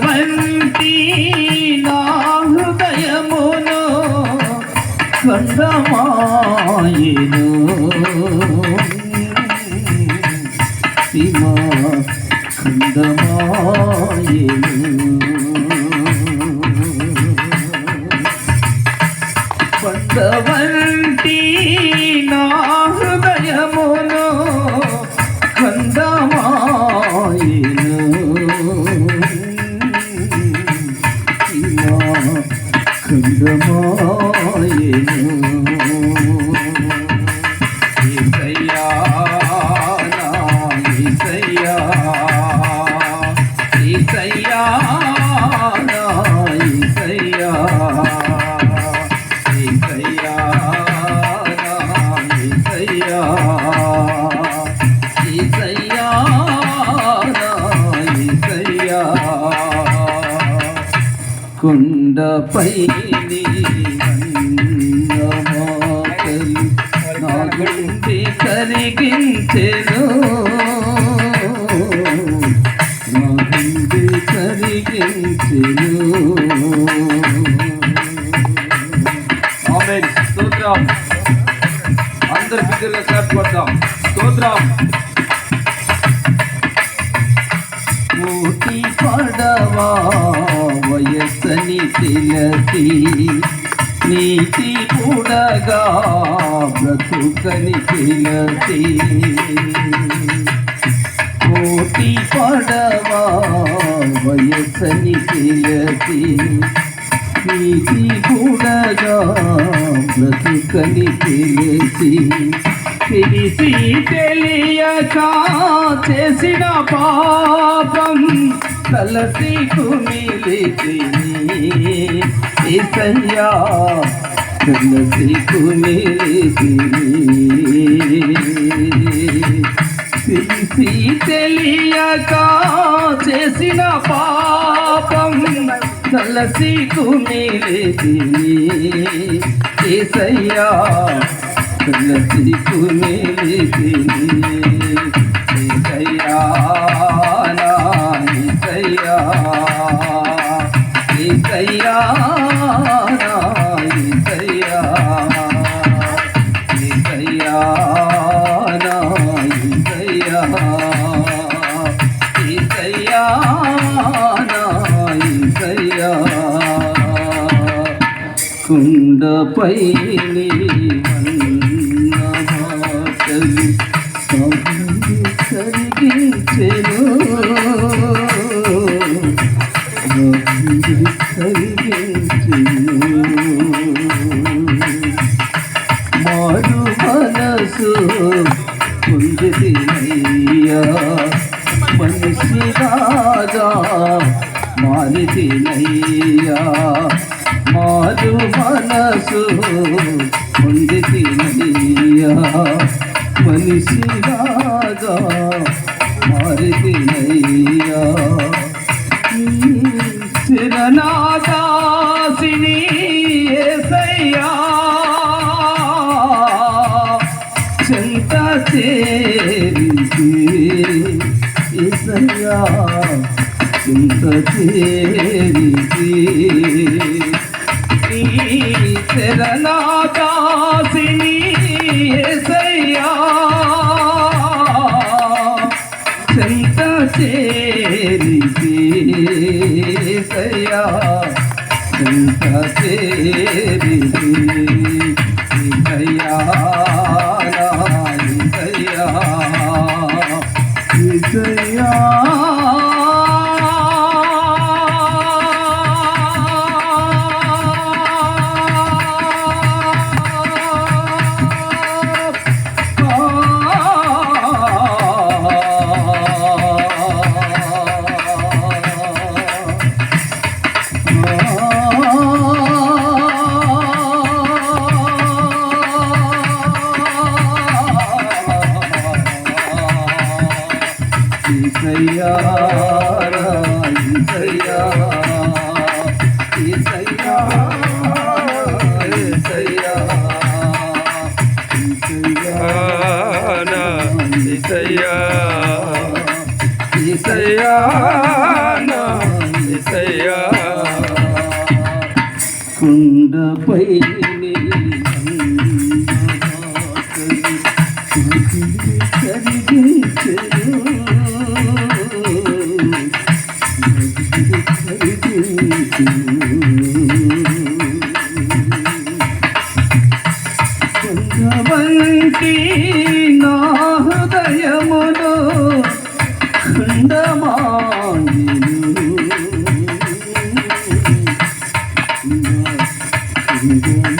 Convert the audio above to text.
వంటి నా హృదయమును ఖండమాయను సిమా కందమాయను don't Ramon. కొండపై మాటలు నా గుండె కరిగించెను. నా గుండె కరిగించెను స్తోత్రం. స్తోత్రం. కూడగా బ్రతుకని తిలసి కోటి పడవా వయస్సని తెలిసి నీతి కూడగా బ్రతుకని కిలసి తెలిసి తెలియక చేసిన పాపం తలసి కుమిలిసి ఏసయ్యా తెలిసి తెలియక చేసిన పాపం తలసి కుమిలిసి ఏసయ్యా తలసి కుమిలిసి ఏసయ్యా ఏసయ్యా ఏసయ్యా ఏసయ్యా నా కుండపై మనసు మనసు పొందినయ్యా మనిషి రాగా మారితినయ్యా చిరనాదాసిని ఏసయ్యా. చింత చేరించి ఏసయ్యా చింత చేరించి శరణాదాసిని ఏసయ్యా. చింత చేరించి ఏసయ్యా. చింత చేరించి ఇసయ్యా ఈసయ్యా ఈసయ్యా ఈసయ్యా ఈసయ్యా ఈసయ్యా ఏసయ్యా ఏసయ్యా నా ఏసయ్యా వంటి నా హృదయములో ఖండమాని Thank.